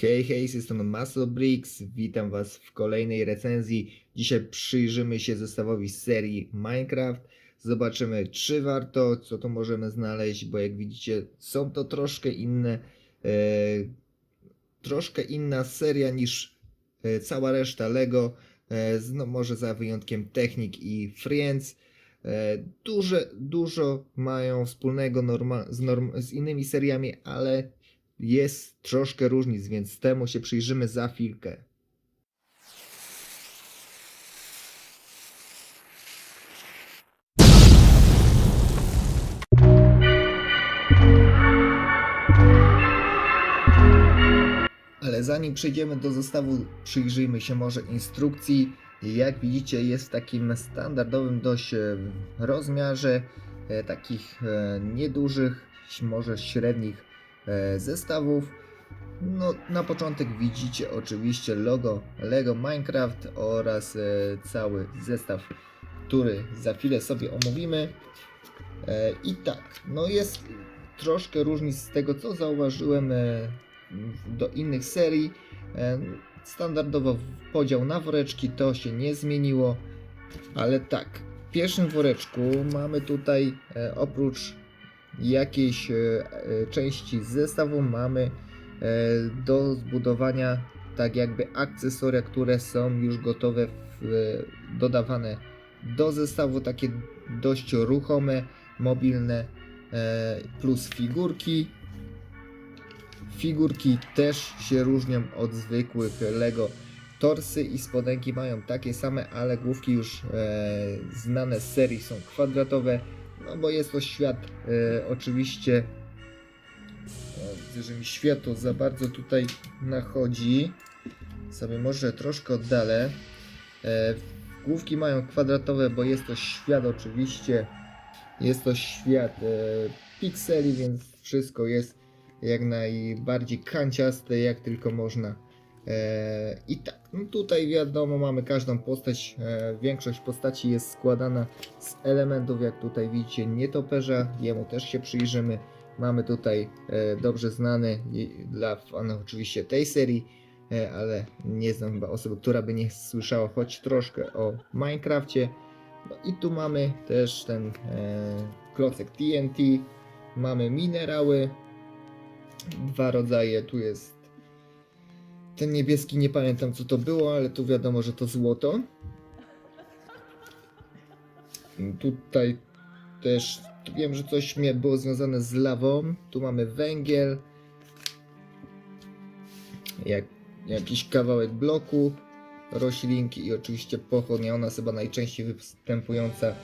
Hej, hej, z tej strony. Witam Was w kolejnej recenzji. Dzisiaj przyjrzymy się zestawowi serii Minecraft. Zobaczymy, czy warto, co tu możemy znaleźć, bo jak widzicie, są to troszkę inne, e, troszkę inna seria niż e, cała reszta Lego. E, no, może za wyjątkiem Technik i Friends. E, duże, dużo mają wspólnego norma- z, norm- z innymi seriami, ale jest troszkę różnic, więc temu się przyjrzymy za chwilkę. Ale zanim przejdziemy do zestawu, przyjrzyjmy się może instrukcji. Jak widzicie, jest w takim standardowym dość e, rozmiarze, e, takich e, niedużych, może średnich zestawów. No, na początek widzicie oczywiście logo Lego Minecraft oraz e, cały zestaw, który za chwilę sobie omówimy. E, I tak, no jest troszkę różnic z tego, co zauważyłem e, do innych serii. E, Standardowo podział na woreczki to się nie zmieniło, ale tak, w pierwszym woreczku mamy tutaj e, oprócz jakiejś e, e, części zestawu mamy e, do zbudowania tak jakby akcesoria, które są już gotowe, w, dodawane do zestawu, takie dość ruchome, mobilne, plus figurki. Figurki też się różnią od zwykłych Lego. Torsy i spodenki mają takie same, ale główki już znane z serii są kwadratowe, no bo jest to świat e, oczywiście. Widzę, że mi światło za bardzo tutaj nachodzi. Sobie może troszkę oddalę. E, główki mają kwadratowe, bo jest to świat oczywiście. Jest to świat e, pikseli, więc wszystko jest jak najbardziej kanciaste, jak tylko można. E, I tak, no tutaj wiadomo, mamy każdą postać. E, większość postaci jest składana z elementów, jak tutaj widzicie, nietoperza. Jemu też się przyjrzymy. Mamy tutaj e, dobrze znany dla fanów oczywiście tej serii, ale nie znam chyba osoby, która by nie słyszała choć troszkę o Minecrafcie. No i tu mamy też ten klocek TNT. Mamy minerały. Dwa rodzaje. Tu jest ten niebieski, nie pamiętam co to było, ale tu wiadomo, że to złoto. Tutaj też wiem, że coś było związane z lawą. Tu mamy węgiel. Jak, jakiś kawałek bloku, roślinki i oczywiście pochodnia. Ona chyba najczęściej występująca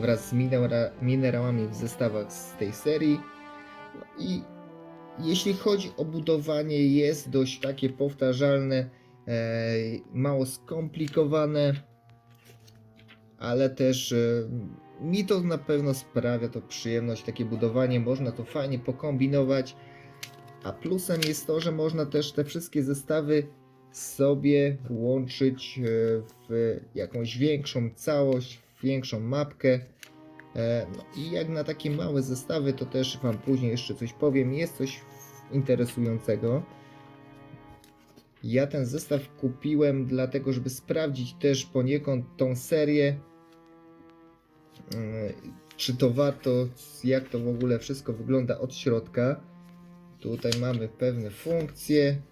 wraz z minera, minerałami w zestawach z tej serii. No i jeśli chodzi o budowanie, jest dość takie powtarzalne, e, mało skomplikowane, ale też e, mi to na pewno sprawia to przyjemność, takie budowanie, można to fajnie pokombinować, a plusem jest to, że można też te wszystkie zestawy sobie łączyć e, w jakąś większą całość, większą mapkę. No i jak na takie małe zestawy, to też Wam później jeszcze coś powiem. Jest coś interesującego. Ja ten zestaw kupiłem dlatego, żeby sprawdzić też poniekąd tą serię. Mm, Czy to warto, jak to w ogóle wszystko wygląda od środka. Tutaj mamy pewne funkcje,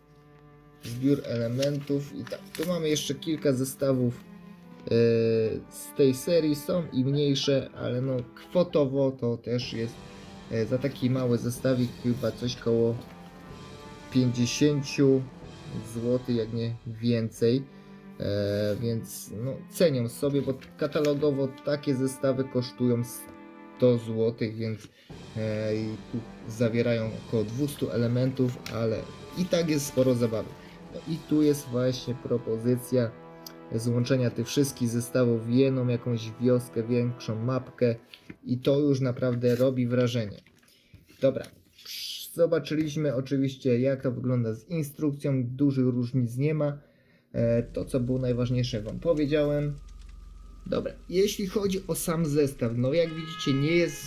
zbiór elementów i tak. Tu mamy jeszcze kilka zestawów e, z tej serii są i mniejsze, ale no kwotowo to też jest e, za taki mały zestawik chyba coś koło 50 zł, jak nie więcej. E, więc no, cenią sobie, bo katalogowo takie zestawy kosztują 100 zł, więc e, tu zawierają około 200 elementów, ale i tak jest sporo zabawy. No i tu jest właśnie propozycja złączenia tych wszystkich zestawów w jedną jakąś wioskę, większą mapkę i to już naprawdę robi wrażenie. Dobra, zobaczyliśmy oczywiście jak to wygląda z instrukcją, dużych różnic nie ma. E, To co było najważniejsze Wam powiedziałem. Dobra, jeśli chodzi o sam zestaw, no jak widzicie nie jest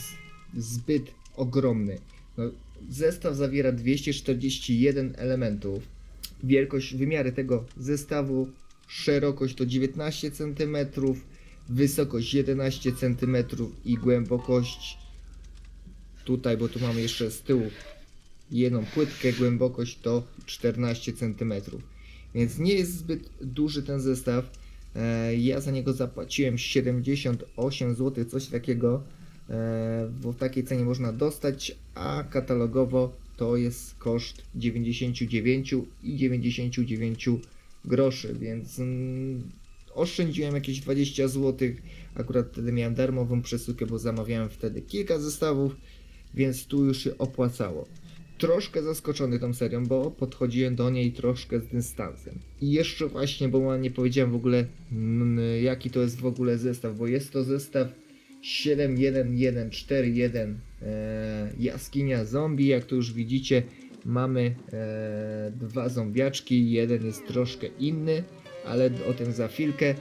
zbyt ogromny. No, zestaw zawiera 241 elementów. wielkość, wymiary tego zestawu. Szerokość to 19 cm, wysokość 11 cm i głębokość tutaj, bo tu mamy jeszcze z tyłu jedną płytkę, głębokość to 14 cm. Więc nie jest zbyt duży ten zestaw. E, Ja za niego zapłaciłem 78 zł, coś takiego, e, bo w takiej cenie można dostać, a katalogowo to jest koszt 99 i 99 groszy, więc mm, oszczędziłem jakieś 20 zł. Akurat wtedy miałem darmową przesyłkę, bo zamawiałem wtedy kilka zestawów, więc tu już się opłacało. Troszkę zaskoczony tą serią, bo podchodziłem do niej troszkę z dystansem. I jeszcze właśnie, bo nie powiedziałem w ogóle mm, jaki to jest w ogóle zestaw, bo jest to zestaw 71141 e, Jaskinia Zombie, jak tu już widzicie mamy e, dwa zombiaczki, jeden jest troszkę inny, ale o tym za chwilkę.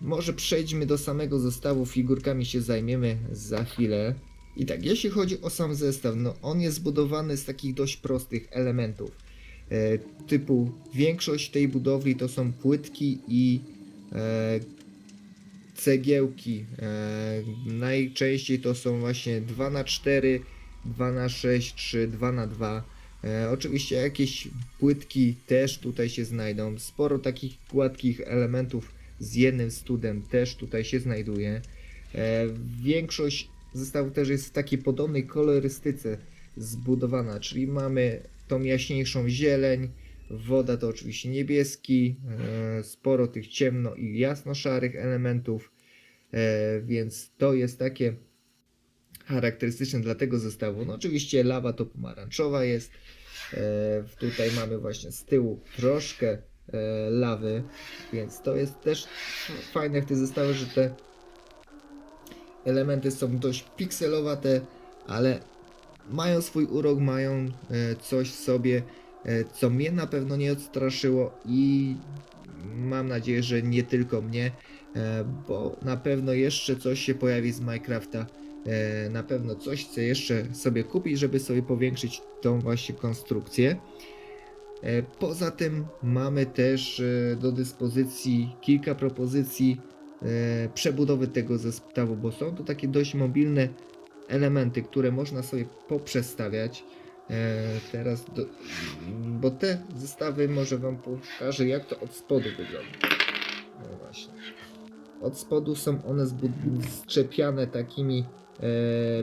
Może przejdźmy do samego zestawu, figurkami się zajmiemy za chwilę. I tak, jeśli chodzi o sam zestaw, no on jest zbudowany z takich dość prostych elementów. E, typu większość tej budowli to są płytki i e, cegiełki. E, najczęściej to są właśnie 2 na 4 2 na 6 czy 2 na 2 e, Oczywiście jakieś płytki też tutaj się znajdą. Sporo takich gładkich elementów z jednym studem też tutaj się znajduje. E, większość zestawu też jest w takiej podobnej kolorystyce zbudowana, czyli mamy tą jaśniejszą zieleń, woda to oczywiście niebieski, e, sporo tych ciemno i jasno-szarych elementów, e, więc to jest takie charakterystyczne dla tego zestawu. No oczywiście lawa to pomarańczowa jest, e, tutaj mamy właśnie z tyłu troszkę e, lawy, więc to jest też fajne w tych zestawach, że te elementy są dość pikselowate, ale mają swój urok, mają e, coś w sobie, e, co mnie na pewno nie odstraszyło i mam nadzieję, że nie tylko mnie, e, bo na pewno jeszcze coś się pojawi z Minecrafta. E, Na pewno coś chcę jeszcze sobie kupić, żeby sobie powiększyć tą właśnie konstrukcję. E, Poza tym mamy też e, do dyspozycji kilka propozycji przebudowy tego zestawu, bo są to takie dość mobilne elementy, które można sobie poprzestawiać. Teraz, do, bo te zestawy może Wam pokażę jak to od spodu wygląda. No właśnie. Od spodu są one zczepiane takimi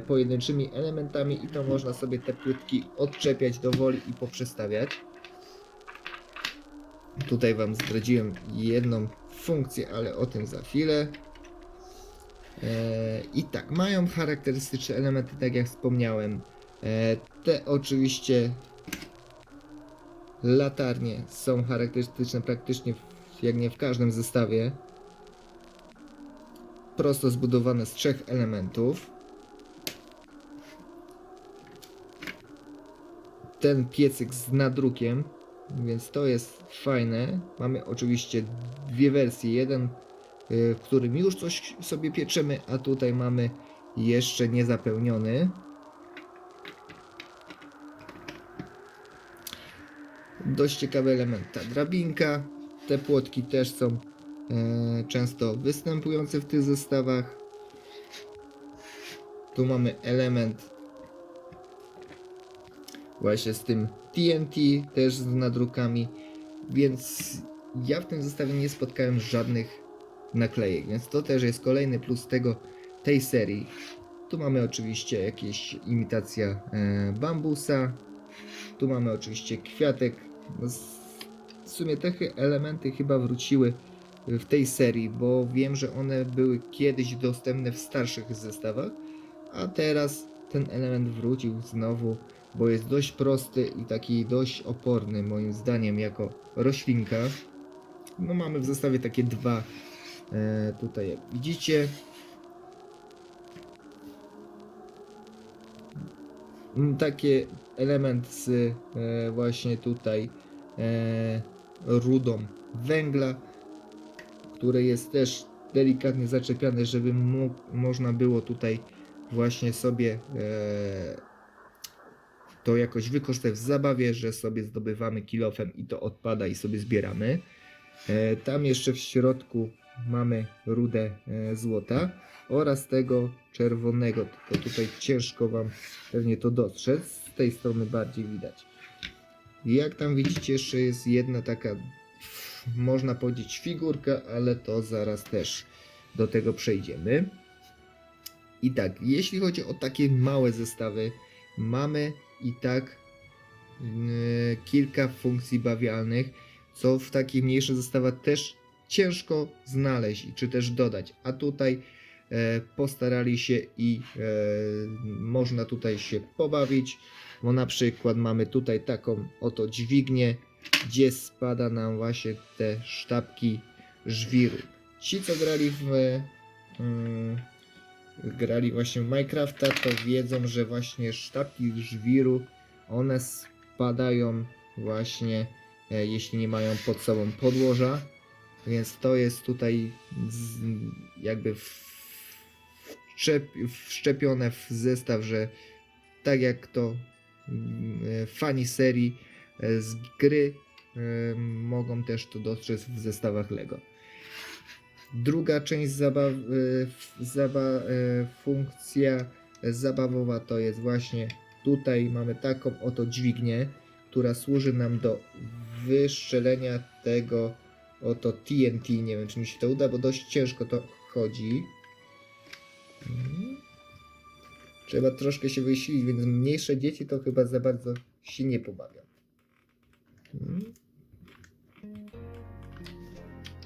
pojedynczymi elementami i to można sobie te płytki odczepiać do woli i poprzestawiać. Tutaj Wam zdradziłem jedną funkcję, ale o tym za chwilę. E, I tak, mają charakterystyczne elementy, tak jak wspomniałem. E, te oczywiście latarnie są charakterystyczne praktycznie jak nie w każdym zestawie. Prosto zbudowane z trzech elementów. Ten piecyk z nadrukiem, więc to jest fajne. Mamy oczywiście dwie wersje. Jeden, y, w którym już coś sobie pieczemy, a tutaj mamy jeszcze niezapełniony. Dość ciekawy element ta drabinka. Te płotki też są e, często występujące w tych zestawach. Tu mamy element właśnie z tym TNT, też z nadrukami, więc ja w tym zestawie nie spotkałem żadnych naklejek, więc to też jest kolejny plus tego, tej serii. Tu mamy oczywiście jakieś imitacja e, bambusa, tu mamy oczywiście kwiatek. No, W sumie te elementy chyba wróciły w tej serii, bo wiem, że one były kiedyś dostępne w starszych zestawach, a teraz ten element wrócił znowu, bo jest dość prosty i taki dość oporny moim zdaniem jako roślinka. No mamy w zestawie takie dwa e, tutaj jak widzicie. Mm, Takie element z e, właśnie tutaj e, rudą węgla, które jest też delikatnie zaczepiane, żeby można było tutaj właśnie sobie e, to jakoś wykorzystać w zabawie, że sobie zdobywamy kilofem i to odpada i sobie zbieramy. E, Tam jeszcze w środku mamy rudę e, złota oraz tego czerwonego, tylko tutaj ciężko Wam pewnie to dostrzec, z tej strony bardziej widać. Jak tam widzicie, jeszcze jest jedna taka, można powiedzieć, figurka, ale to zaraz też do tego przejdziemy. I tak, jeśli chodzi o takie małe zestawy, mamy i tak yy, kilka funkcji bawialnych, co w takich mniejszych zestawach też ciężko znaleźć, czy też dodać. A tutaj e, postarali się i e, można tutaj się pobawić, bo na przykład mamy tutaj taką oto dźwignię, gdzie spada nam właśnie te sztabki żwiru. Ci, co grali w mm, grali właśnie Minecrafta, to wiedzą, że właśnie sztabki żwiru, one spadają właśnie, e, jeśli nie mają pod sobą podłoża, więc to jest tutaj z, jakby wszczepione w zestaw, że tak jak to mm, e, fani serii e, z gry mogą też to dostrzec w zestawach LEGO. Druga część zabaw, f- zaba, e, funkcja zabawowa to jest właśnie tutaj mamy taką oto dźwignię, która służy nam do wystrzelenia tego oto TNT. Nie wiem, czy mi się to uda, bo dość ciężko to chodzi. Mhm. Trzeba troszkę się wysilić, więc mniejsze dzieci to chyba za bardzo się nie pobawią. Mhm.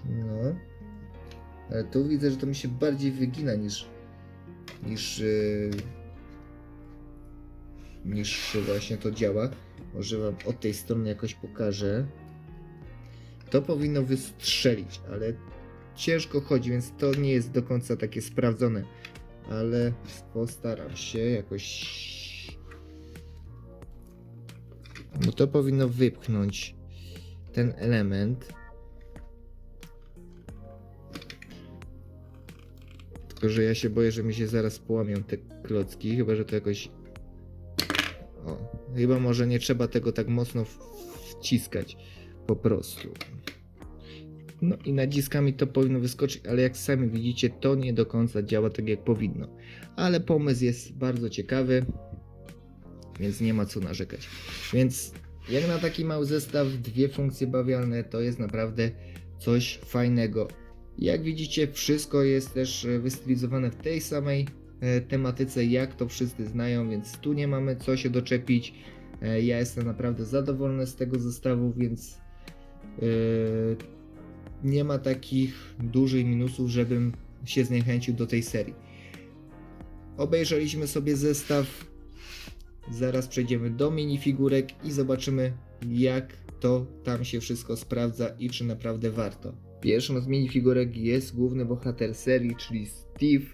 No. Ale tu widzę, że to mi się bardziej wygina niż niż yy, niż właśnie to działa. Może wam od tej strony jakoś pokażę. To powinno wystrzelić, ale ciężko chodzi, więc to nie jest do końca takie sprawdzone. Ale postaram się jakoś. Bo to powinno wypchnąć ten element. Tylko, że ja się boję, że mi się zaraz połamią te klocki, chyba, że to jakoś... O, chyba może nie trzeba tego tak mocno wciskać, po prostu. No i naciskami to powinno wyskoczyć, ale jak sami widzicie, to nie do końca działa tak jak powinno. Ale pomysł jest bardzo ciekawy, więc nie ma co narzekać. Więc jak na taki mały zestaw, dwie funkcje bawialne to jest naprawdę coś fajnego. Jak widzicie, wszystko jest też e, wystylizowane w tej samej e, tematyce, jak to wszyscy znają, więc tu nie mamy co się doczepić. E, Ja jestem naprawdę zadowolony z tego zestawu, więc nie ma takich dużych minusów, żebym się zniechęcił do tej serii. Obejrzeliśmy sobie zestaw. Zaraz przejdziemy do minifigurek i zobaczymy, jak to tam się wszystko sprawdza i czy naprawdę warto. Pierwszą z minifigurek jest główny bohater serii, czyli Steve,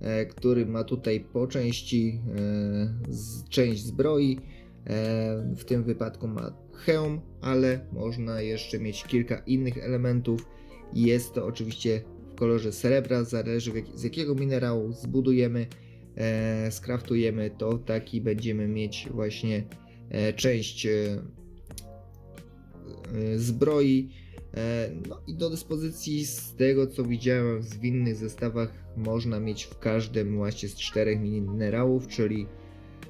e, który ma tutaj po części e, część zbroi. E, w tym wypadku ma hełm, ale można jeszcze mieć kilka innych elementów. Jest to oczywiście w kolorze srebra, zależy z jakiego minerału zbudujemy, skraftujemy, to taki będziemy mieć właśnie część zbroi. E, No i do dyspozycji z tego co widziałem w innych zestawach można mieć w każdym właśnie z czterech minerałów, czyli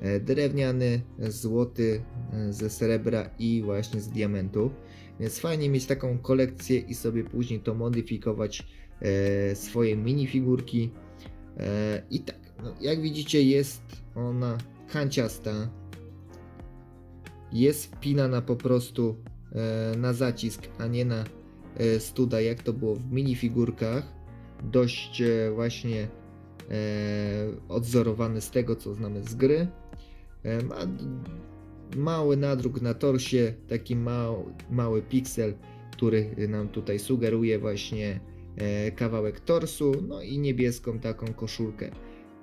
e, drewniany, złoty, e, ze srebra i właśnie z diamentu. Więc fajnie mieć taką kolekcję i sobie później to modyfikować swoje minifigurki. I tak, no, jak widzicie jest ona kanciasta. Jest wpinana po prostu na zacisk, a nie na e, studa, jak to było w minifigurkach. Dość e, właśnie e, odzorowany z tego, co znamy z gry. E, ma mały nadruk na torsie, taki mały, piksel, który nam tutaj sugeruje właśnie e, kawałek torsu, no i niebieską taką koszulkę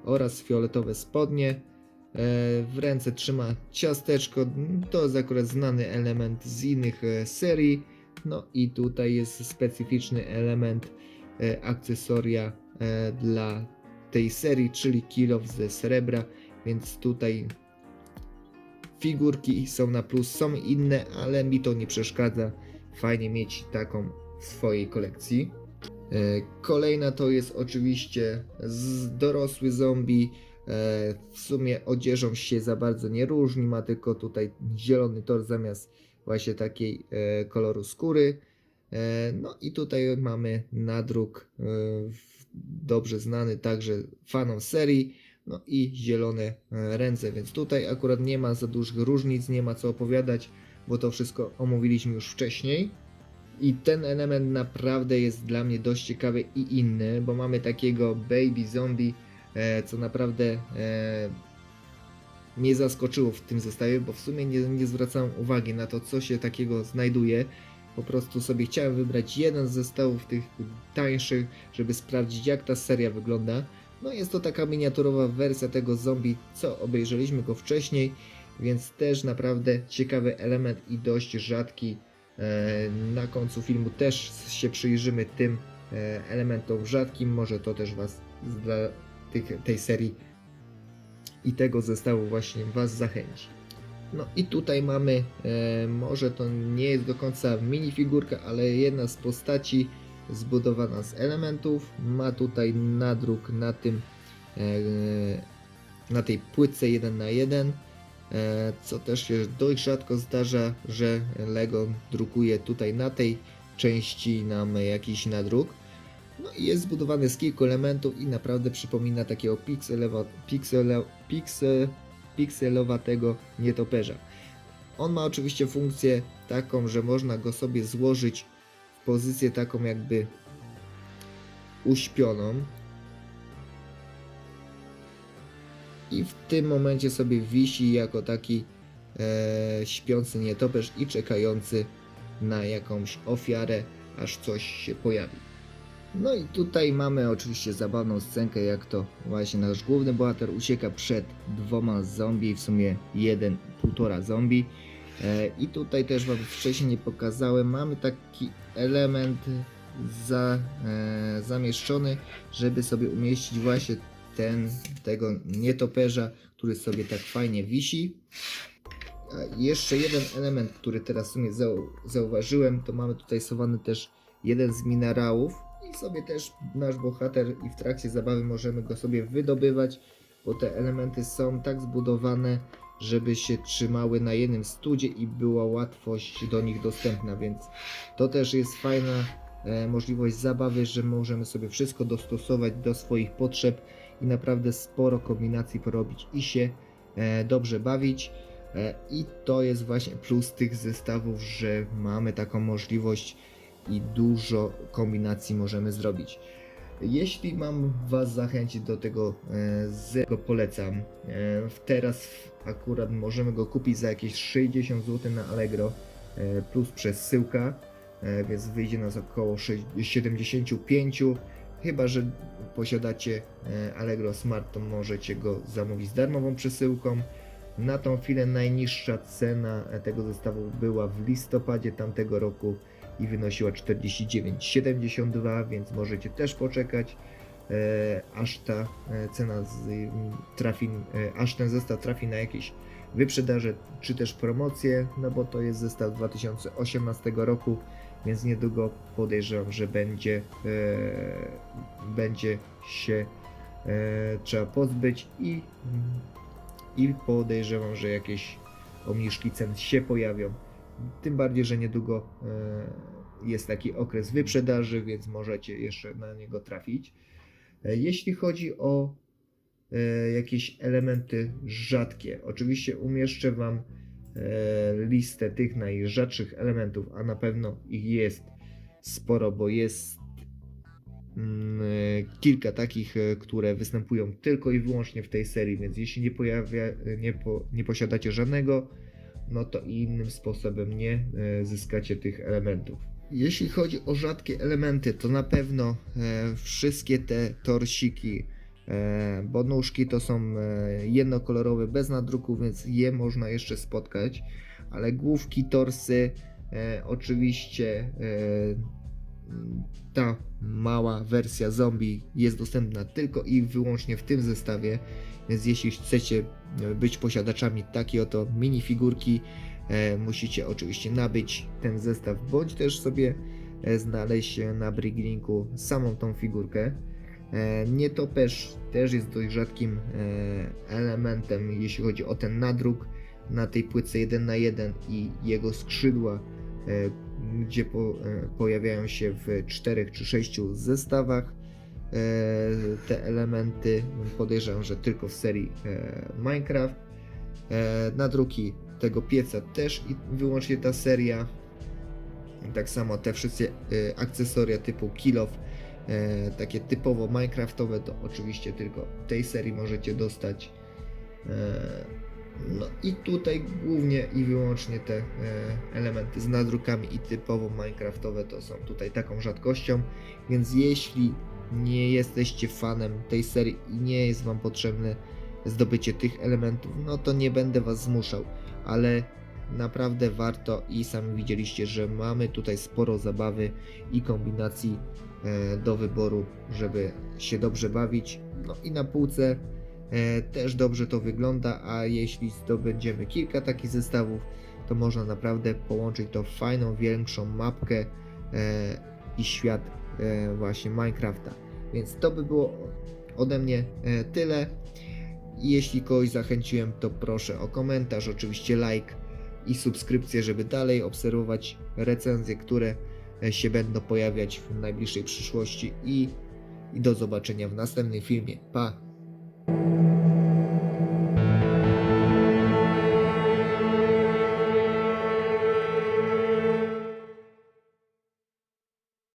oraz fioletowe spodnie. E, W ręce trzyma ciasteczko, to jest akurat znany element z innych e, serii. No i tutaj jest specyficzny element e, akcesoria dla tej serii, czyli kilof ze srebra, więc tutaj figurki są na plus, są inne, ale mi to nie przeszkadza. Fajnie mieć taką w swojej kolekcji. Kolejna to jest oczywiście dorosły zombie. E, W sumie odzieżą się za bardzo nie różni, ma tylko tutaj zielony tor zamiast właśnie takiej e, koloru skóry. E, No i tutaj mamy nadruk dobrze znany także fanom serii. No i zielone ręce, więc tutaj akurat nie ma za dużych różnic, nie ma co opowiadać, bo to wszystko omówiliśmy już wcześniej. I ten element naprawdę jest dla mnie dość ciekawy i inny, bo mamy takiego baby zombie, co naprawdę e, mnie zaskoczyło w tym zestawie, bo w sumie nie, nie zwracałem uwagi na to, co się takiego znajduje. Po prostu sobie chciałem wybrać jeden z zestawów tych tańszych, żeby sprawdzić jak ta seria wygląda. No jest to taka miniaturowa wersja tego zombie, co obejrzeliśmy go wcześniej, więc też naprawdę ciekawy element i dość rzadki. E, Na końcu filmu też się przyjrzymy tym e, elementom rzadkim, może to też Was tych, tej serii i tego zestawu właśnie Was zachęci. No i tutaj mamy, e, może to nie jest do końca minifigurka, ale jedna z postaci zbudowana z elementów. Ma tutaj nadruk na tym, e, na tej płytce 1 na 1 e, co też się dość rzadko zdarza, że Lego drukuje tutaj na tej części nam jakiś nadruk. No i jest zbudowany z kilku elementów i naprawdę przypomina takiego pikselowa, piksele, piksel, pikselowatego nietoperza. On ma oczywiście funkcję taką, że można go sobie złożyć w pozycję taką jakby uśpioną. I w tym momencie sobie wisi jako taki e, śpiący nietoperz i czekający na jakąś ofiarę, aż coś się pojawi. No i tutaj mamy oczywiście zabawną scenkę, jak to właśnie nasz główny bohater ucieka przed dwoma zombie, w sumie jeden, półtora zombie. E, I tutaj też Wam wcześniej nie pokazałem, mamy taki element za, e, zamieszczony, żeby sobie umieścić właśnie ten, tego nietoperza, który sobie tak fajnie wisi. A jeszcze jeden element, który teraz w sumie zau zauważyłem, to mamy tutaj sowany też jeden z minerałów i sobie też nasz bohater i w trakcie zabawy możemy go sobie wydobywać, bo te elementy są tak zbudowane, żeby się trzymały na jednym studzie i była łatwość do nich dostępna, więc to też jest fajna e, możliwość zabawy, że możemy sobie wszystko dostosować do swoich potrzeb i naprawdę sporo kombinacji porobić i się e, dobrze bawić. E, I to jest właśnie plus tych zestawów, że mamy taką możliwość i dużo kombinacji możemy zrobić. Jeśli mam Was zachęcić do tego, e, z go polecam. E, teraz akurat możemy go kupić za jakieś 60 zł na Allegro e, plus przesyłka, więc wyjdzie nas około 6 75. Chyba, że posiadacie Allegro Smart, to możecie go zamówić z darmową przesyłką. Na tą chwilę najniższa cena tego zestawu była w listopadzie tamtego roku i wynosiła 49,72, więc możecie też poczekać, e, aż ta e, cena z, m, trafi, e, aż ten zestaw trafi na jakieś wyprzedaże czy też promocje, no bo to jest zestaw 2018 roku, więc niedługo podejrzewam, że będzie, e, będzie się e, trzeba pozbyć i, i podejrzewam, że jakieś obniżki cen się pojawią. Tym bardziej, że niedługo e, jest taki okres wyprzedaży, więc możecie jeszcze na niego trafić. E, Jeśli chodzi o e, jakieś elementy rzadkie, oczywiście umieszczę Wam listę tych najrzadszych elementów, a na pewno ich jest sporo, bo jest mm, kilka takich, które występują tylko i wyłącznie w tej serii, więc jeśli nie, pojawia, nie, po, nie posiadacie żadnego, no to innym sposobem nie e, zyskacie tych elementów. Jeśli chodzi o rzadkie elementy, to na pewno e, wszystkie te torsiki, e, bo nóżki to są jednokolorowe bez nadruku, więc je można jeszcze spotkać, ale główki, torsy, oczywiście ta mała wersja zombie jest dostępna tylko i wyłącznie w tym zestawie, więc jeśli chcecie e, być posiadaczami takiej oto minifigurki, e, musicie oczywiście nabyć ten zestaw, bądź też sobie e, znaleźć na Briglinku samą tą figurkę. Nietoperz też jest dość rzadkim elementem, jeśli chodzi o ten nadruk na tej płytce 1 na 1 i jego skrzydła, gdzie po, e, pojawiają się w 4 czy 6 zestawach. E, Te elementy podejrzewam, że tylko w serii e, Minecraft. Nadruki tego pieca też i wyłącznie ta seria. Tak samo te wszystkie akcesoria typu e, takie typowo Minecraftowe, to oczywiście tylko tej serii możecie dostać. No i tutaj głównie i wyłącznie te e, elementy z nadrukami i typowo Minecraftowe to są tutaj taką rzadkością, więc jeśli nie jesteście fanem tej serii i nie jest Wam potrzebne zdobycie tych elementów, no to nie będę Was zmuszał, ale naprawdę warto i sami widzieliście, że mamy tutaj sporo zabawy i kombinacji e, do wyboru, żeby się dobrze bawić. No i na półce też dobrze to wygląda, a jeśli zdobędziemy kilka takich zestawów, to można naprawdę połączyć to w fajną, większą mapkę e, i świat e, właśnie Minecrafta. Więc to by było ode mnie e, tyle. Jeśli kogoś zachęciłem, to proszę o komentarz, oczywiście like i subskrypcję, żeby dalej obserwować recenzje, które e, się będą pojawiać w najbliższej przyszłości i, i do zobaczenia w następnym filmie. Pa! うん。